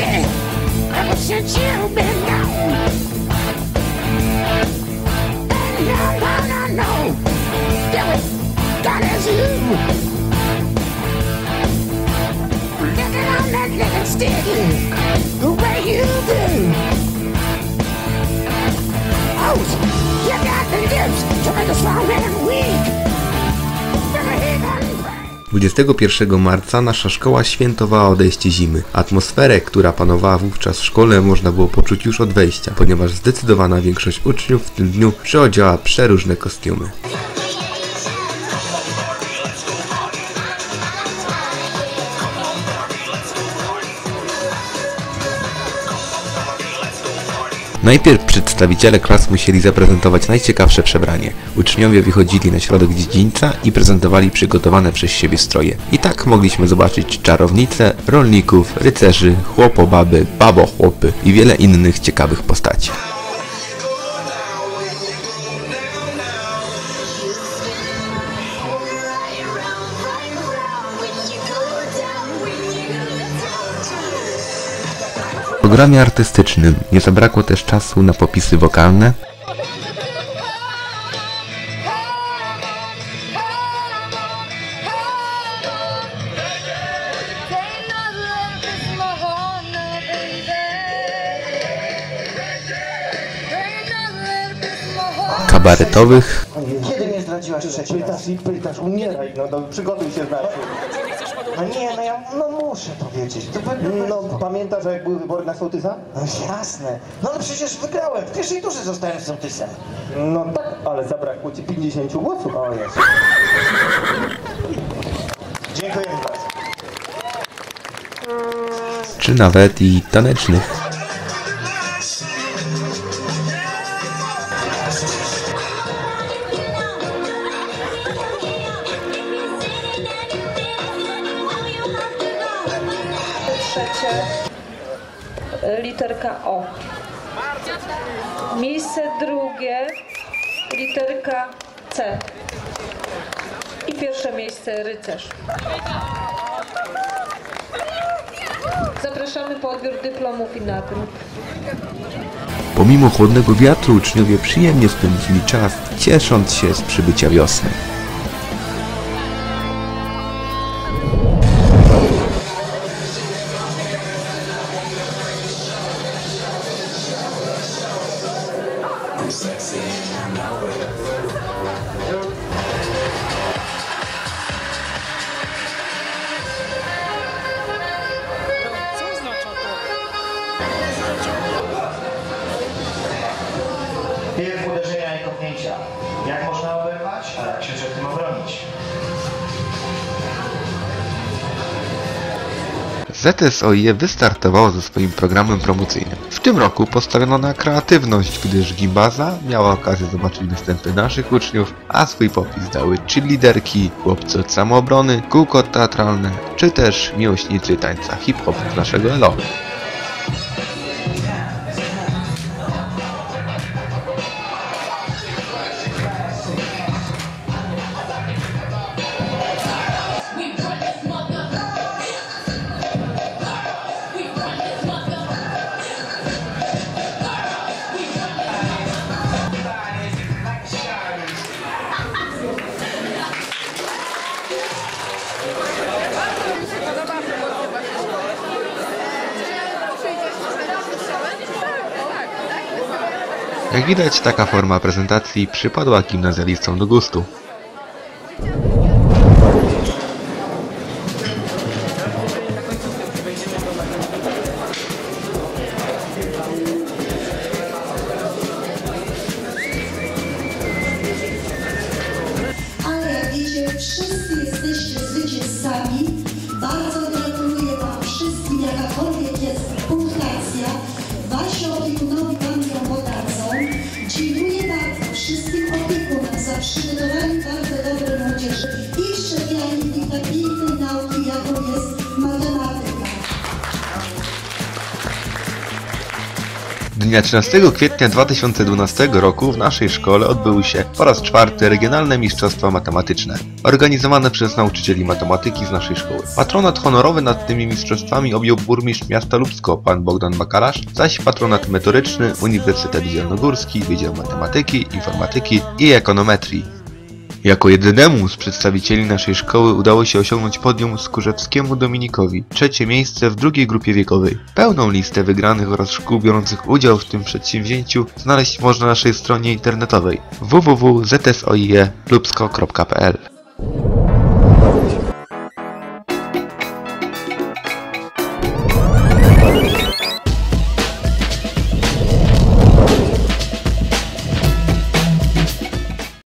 ever since you've been gone. And now I know that with God as you. Looking on that living sticky the way you do. Oh, you got the lips to make a strong man weak. 21 marca nasza szkoła świętowała odejście zimy. Atmosferę, która panowała wówczas w szkole, można było poczuć już od wejścia, ponieważ zdecydowana większość uczniów w tym dniu przyodziała przeróżne kostiumy. Najpierw przedstawiciele klas musieli zaprezentować najciekawsze przebranie. Uczniowie wychodzili na środek dziedzińca i prezentowali przygotowane przez siebie stroje. I tak mogliśmy zobaczyć czarownice, rolników, rycerzy, chłopobaby, babochłopy i wiele innych ciekawych postaci. Programie artystycznym nie zabrakło też czasu na popisy wokalne, kabaretowych, Kiedy mnie zdradziłaś trzeci raz? Pytasz umieraj, no to przygotuj się znaczy. No nie, no ja no muszę powiedzieć. To by- No pamiętasz jak były wybory na sołtysa? no jasne. No ale przecież wygrałem. W pierwszej turze zostałem sołtysem. No tak, ale zabrakło ci 50 głosów. O jest. Dziękuję bardzo. czy nawet i tanecznych. Literka O. Miejsce drugie literka C. I pierwsze miejsce rycerz. Zapraszamy po odbiór dyplomów i nagród. Pomimo chłodnego wiatru uczniowie przyjemnie spędzili czas, ciesząc się z przybycia wiosny. Się tym obronić? ZSOIE wystartowało ze swoim programem promocyjnym. W tym roku postawiono na kreatywność, gdyż Gimbaza miała okazję zobaczyć występy naszych uczniów, a swój popis dały cheerleaderki, chłopcy od samoobrony, kółko teatralne, czy też miłośnicy tańca hip-hop z naszego ELO. Jak widać, taka forma prezentacji przypadła gimnazjalistom do gustu. Dnia 13 kwietnia 2012 roku w naszej szkole odbyły się po raz czwarty regionalne mistrzostwa matematyczne, organizowane przez nauczycieli matematyki z naszej szkoły. Patronat honorowy nad tymi mistrzostwami objął burmistrz miasta Lubsko, pan Bogdan Bakarasz, zaś patronat metoryczny Uniwersytet Zielonogórski, Wydział Matematyki, Informatyki i Ekonometrii. Jako jedynemu z przedstawicieli naszej szkoły udało się osiągnąć podium Skurzewskiemu Dominikowi, trzecie miejsce w drugiej grupie wiekowej. Pełną listę wygranych oraz szkół biorących udział w tym przedsięwzięciu znaleźć można na naszej stronie internetowej www.zsoie.lubsko.pl